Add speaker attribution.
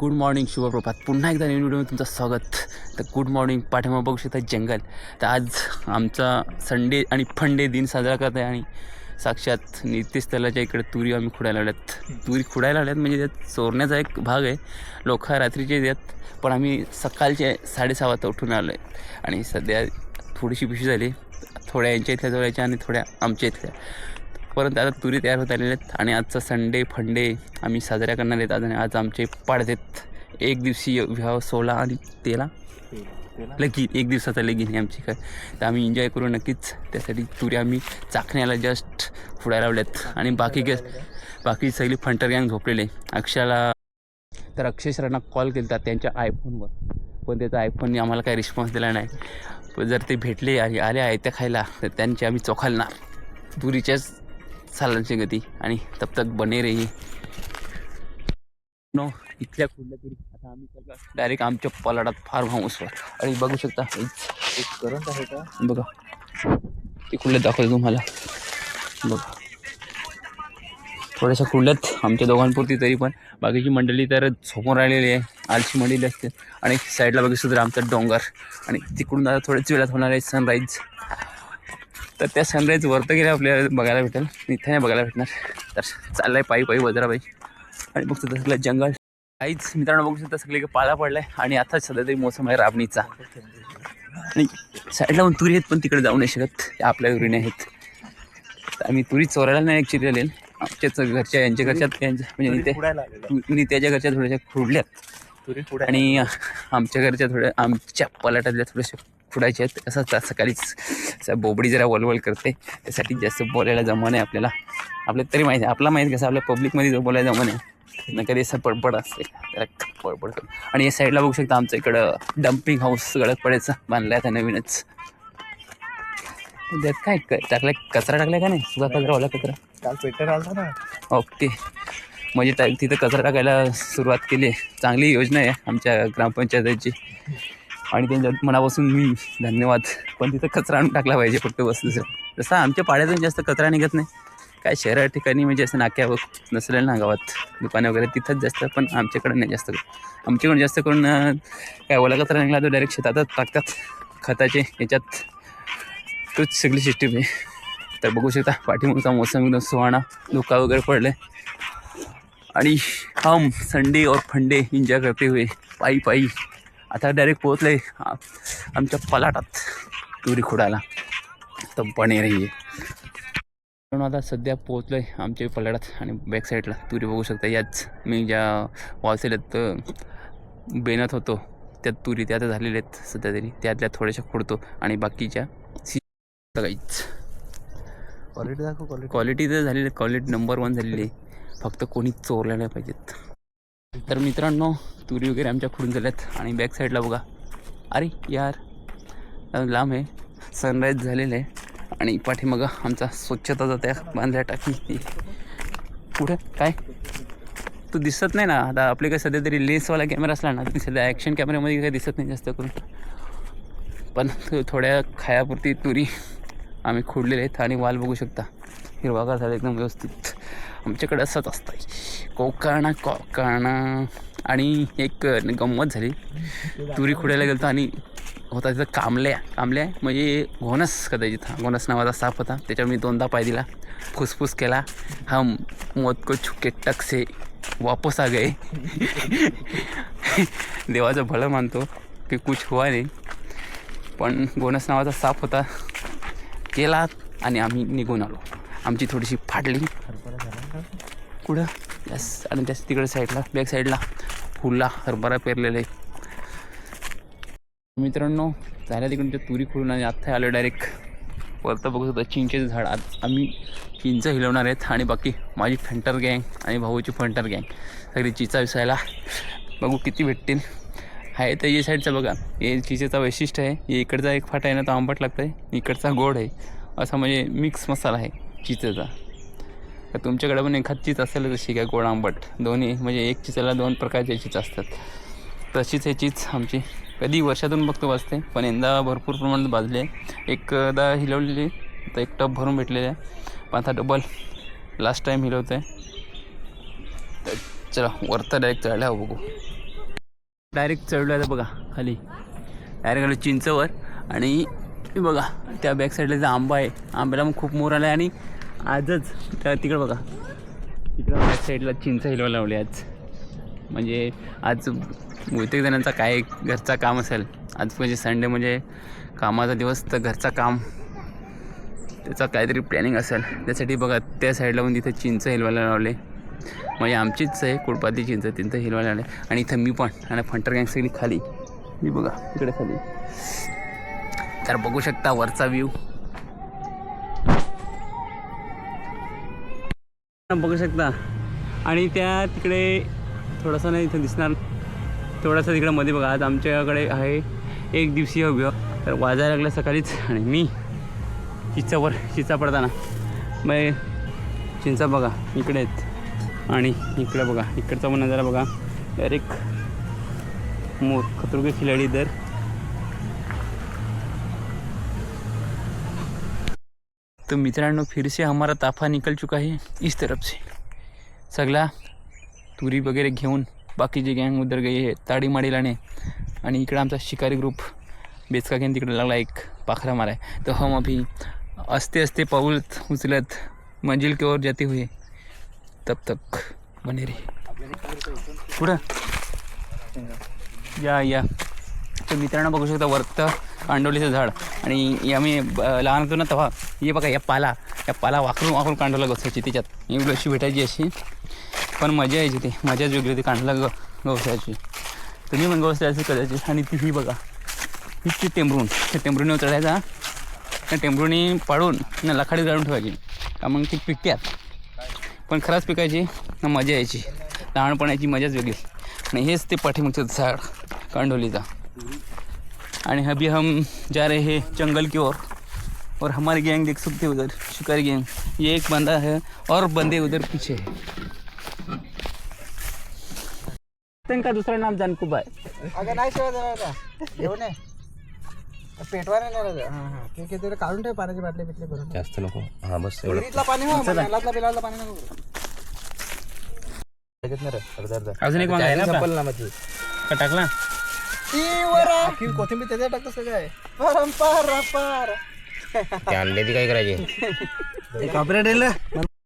Speaker 1: Good morning शुभप्रभात. पुन्हा एकदा नवीन व्हिडिओमध्ये तुमचं स्वागत. तर गुड मॉर्निंग पाठिंबा बघू शकता जंगल. तर आज आमचा संडे आणि फंडे दिन साजरा करत आहे आणि साक्षात नित्यस्थलाच्या इकडे तुरी आम्ही खुडायला आल्यात तुरी खुडायला आल्यात म्हणजे त्यात चोरण्याचा एक भाग आहे. लोक रात्रीचे देत पण आम्ही सकाळचे साडेसहा वाजता उठून आलो आहे आणि सध्या थोडीशी पिशी झाली. थोड्या यांच्या इथल्या जवळच्या आणि थोड्या आमच्या इथल्या. परंतु आता तुरी तयार होत आलेल्या आहेत आणि आजचा संडे फंडे आम्ही साजऱ्या करणार आहेत आज आणि आज आमचे पाडदेत एक दिवसीय विवाह सोहळा आणि तेला. लगीन एक दिवसाचा लगीन आहे आमची काय. तर आम्ही एन्जॉय करू नक्कीच. त्यासाठी तुरी आम्ही चाकण्याला जस्ट फुडायला लावल्यात. आणि बाकी गे बाकी सगळी फंटर गँग झोपलेले अक्षयाला तर अक्षय सरांना कॉल केला त्यांच्या आयफोनवर पण त्याचा आयफोनने आम्हाला काही रिस्पॉन्स दिला नाही. पण जर ते भेटले आणि आले आयत्या खायला तर त्यांची आम्ही चोखालणार. तुरीच्याच सालांची गती आणि तब तक बने रही. नो इथल्या कुठल्या तरी आता आम्ही डायरेक्ट आमच्या पलाडात फार हाऊसवर आणि बघू शकता
Speaker 2: एक करंट आहे का?
Speaker 1: बघा. ते दाखवतो तुम्हाला? बघा. थोड्याशा कुडल्यात आमच्या दोघांपुरती तरी पण. बाकीची मंडळी तर झोपून राहिलेली आहे. आलशी मंडळी असते आणि साईडला बघितलं तर आमचा डोंगर. आणि तिकडून आता थोड्याच वेळात होणार आहे सनराईज तर त्या सनराईज वरतं गेल्या आपल्याला बघायला भेटेल. इथे नाही बघायला भेटणार. तर चाललाय पायी पायी वजराबाई आणि बघतो तसलं जंगल. काहीच मित्रांनो बघू शकता सगळे पाला पडलाय. आणि आता सध्या तरी मोसम आहे राबणीचा. आणि साईडला पण तुरी आहेत पण तिकडे जाऊ नाही शकत. आपल्या तुरीने आहेत. तर आम्ही तुरी चोरायला नाही ॲक्च्युली आले आमच्याच घरच्या यांच्या घरच्या यांच्या म्हणजे नित्या
Speaker 2: आलेला
Speaker 1: नित्याच्या घरच्या थोड्याशा खुडल्यात आणि आमच्या घरच्या थोड्या आमच्या पलाटातल्या थोड्याशा फुडायच्या आहेत. असं आता सकाळीच बोबडी जरा वलवल करते. त्यासाठी जास्त बोलायला जमा नाही आपल्याला. आपल्याला तरी माहिती आहे. आपला माहिती कसं आपल्या पब्लिकमध्ये जो बोलायला जमा नाही. न कधी असं पडपड असते. जरा पडपड आणि या साईडला बघू शकता आमचं इकडं डम्पिंग हाऊस गळत पडायचं बांधलं आहे नवीनच. त्यात काय टाकलाय? कचरा टाकलाय का नाही? सुका कचरा ओला कचरा?
Speaker 2: काल पेटर आलता ना.
Speaker 1: ओके. म्हणजे टा तिथं कचरा टाकायला सुरुवात केली. आहे चांगली योजना आहे आमच्या ग्रामपंचायतीची. आणि त्यांच्या मनापासून मी धन्यवाद. पण तिथं कचरा आणून टाकला पाहिजे फक्त बस दुसरं जसं आमच्या पाड्यातून जास्त कचरा निघत नाही. काय शहरा ठिकाणी म्हणजे असं नाक्यावर नसलेलं ना गावात. दुकानं वगैरे तिथंच जास्त पण आमच्याकडे नाही जास्त आमच्याकडून जास्त करून काय ओला कचरा निघाला तो डायरेक्ट शेतातच टाकतात. खताचे याच्यात तोच सगळी सिस्टीम आहे. तर बघू शकता पाठीमागचा मोसम एकदम सुहाणा धुका वगैरे पडले आणि हम संडे और फंडे एन्जॉय करते हुए पायी पायी. आता डायरेक्ट पोहोचले आमच्या पलाटात तुरी खुडायला तर बने रही म्हणून आता सध्या पोहोचलो आहे आमच्या पलाटात आणि बॅक साईडला तुरी बघू शकता. याच मी ज्या वासेल्यात बेनत होतो त्या तुरी त्या आता झालेल्या आहेत सध्या तरी. त्यातल्या थोड्याशा खुडतो आणि बाकीच्या सी काहीच
Speaker 2: क्वालिटी दाखव क्वालिटी
Speaker 1: क्वालिटी तर झालेली क्वालिटी नंबर वन झालेली आहे. फक्त कोणी चोरल्या नाही पाहिजेत. तर मित्रांनो तुरी वगैरे आमच्या खुडून झाल्यात आणि बॅक साईडला बघा. अरे यार. लांब आहे. सनराईज झालेलं आहे. आणि पाठीमागं आमचा स्वच्छताचा त्या बांधल्या टाकी. कुठं? काय? तू दिसत नाही ना? आता आपले काय सध्या तरी लेन्सवाला कॅमेरा असला ना तरी सध्या ॲक्शन कॅमेऱ्यामध्ये काही दिसत नाही जास्त करून पण थोड्या खायापुरती तुरी आम्ही खोडलेले आहेत आणि वाल बघू शकता. हिरवागार झाला एकदम व्यवस्थित. आमच्याकडे असंच असतं कोकाणा कोकाणा. आणि एक गंमत झाली. तुरी खुडायला गेलो आणि होता तिथं कामल्या. कामल्या म्हणजे घोणस कदाचित हा. घोणस नावाचा साप होता. त्याच्यावर मी दोनदा पाय दिला. फुसफुस केला. हम मौत को छुके टक से वापस आ गए. देवाचं भलं मानतो की कुछ हुआ नाही. पण गोनस नावाचा साप होता. केला आणि आम्ही निघून आलो. आमची थोडीशी
Speaker 2: फाटली.
Speaker 1: पुढं. यस आणि त्याच तिकडे साईडला बॅक साईडला फुला हरभरा पेरलेला. आहे मित्रांनो झाल्या तिकडून त्या तुरी खोडून आणि आत्ता आलो डायरेक्ट परत बघू शकता चिंचेचं झाड. आम्ही चिंच हिलवणार आहेत आणि बाकी माझी फंटर गँग आणि भाऊची फंटर गँग. सगळी चिचा विसायला. बघू किती भेटतील. आहे तर या साईडचं बघा. हे चिचेचा वैशिष्ट्य आहे हे इकडचा एक फाटा आहे ना तो आंबट लागतं आहे इकडचा गोड आहे. असा म्हणजे मिक्स मसाला आहे चिचेचा. तर तुमच्याकडे पण एखाद चीज असेल तशी काय गोड आंबट. दोन्ही म्हणजे एक चिचाला दोन प्रकारचे चीज असतात. तशीच हे चीज आमची. कधी वर्षातून बघतो वाजते पण यंदा भरपूर प्रमाणात भाजले एकदा हिलवलेली तर एक टप भरून भेटलेले आहे. पण आता डबल लास्ट टाईम हिलवतं आहे तर चला वरता डायरेक्ट चढल्या बघू. डायरेक्ट चढलो आहे बघा खाली. डायरेक्ट आलो चिंचवर. आणि बघा त्या बॅक साईडला जो आंबा आहे आंब्याला मग खूप मोर आला आहे आणि आजच. त्या तिकडं बघा. तिकडं बॅक साईडला चिंच हिलवायला लावली आज. म्हणजे आज बहुतेक जणांचा काय घरचा काम असेल. आज म्हणजे संडे म्हणजे कामाचा दिवस तर घरचा काम त्याचा काहीतरी प्लॅनिंग असेल. त्यासाठी बघा त्या साईडला पण तिथे चिंच हिलवायला लावले. म्हणजे आमचीच आहे कुडपाती चिंच तिथं हिलवायला लावले. आणि इथं मी पण आणि फंटर गँग सगळी खाली. मी बघा तिकडे खाली. तर बघू शकता वरचा व्ह्यू बघू शकता. आणि त्या तिकडे थोडासा नाही इथं दिसणार. थोडासा तिकडे मध्ये बघा. आज आमच्याकडे आहे एक दिवसीय व्ह्यू तर वाजायला लागलं सकाळीच आणि मी चिचावर चिचा पडताना. मग चिंचा बघा इकडे आहेत. आणि इकडे बघा इकडचा पण नजारा बघा. डायरेक्ट मोर खतरों खिलाडी दर तो मित्रांनो फिर से हमारा ताफा निकल चुका है इस तरफ से। सगळा तुरी वगैरे घेऊन बाकीचे गँग उधर गई है ताडी माडी लाणे आणि इकडं आमचा शिकारी ग्रुप बेचका घेऊन तिकडे लागला एक पाखरा मारा तर तो हम अभी असते असते पाऊल उचलत मंजिल की ओर जाते हुए तब तक बने रे पुढं? या या। तर मित्रांनो बघू शकता वरतं कांडोलीचं झाड. आणि आम्ही ब- लहान होतो ना तेव्हा हे बघा या पाला या पाला वाकरून वाकरून कांडोला गवसायची त्याच्यात एवढी अशी भेटायची अशी. पण मजा यायची ती. मजाच वेगळी होती कांडला ग गवसायची तुम्ही पण गवसायची कदाचित आणि ती ही बघा. हिची ती टेंबरून त्या टेंबरूने चढायचा. त्या टेंबरूने पाडून ना लखाडीत जाळून ठेवायची. का मग ती पिकत्यात. पण खरंच पिकायची ना मजा यायची. लहानपणाची मजाच वेगळी. आणि हेच ते पाठीमागचं झाड कांडोलीचा. आणि अभी हम जा रहे हैं जंगल की ओर। और हमारी गैंग देख सकते हो उधर शिकारी गैंग। ये एक बंदा है और बंदे उधर पीछे है। का दूसरा नाम जानकूब आहे
Speaker 2: अगं नाही शिवाय नाही राहिलं. हा हा. ठीक आहे तिला काढून ठेव पाण्याची बाटली बिटली भरून.
Speaker 3: जास्त नको. हा बस एवढं.
Speaker 2: पाणी हो बिलातला पाणी नको
Speaker 1: अजून एक ना
Speaker 2: ती.
Speaker 1: टाकला?
Speaker 2: ती वर. कोथिंबीर त्याच्यात टाकतो सगळं आहे परंपरा पार
Speaker 3: ते अंडे ती काय करायचे?
Speaker 2: कॉपरेट येईल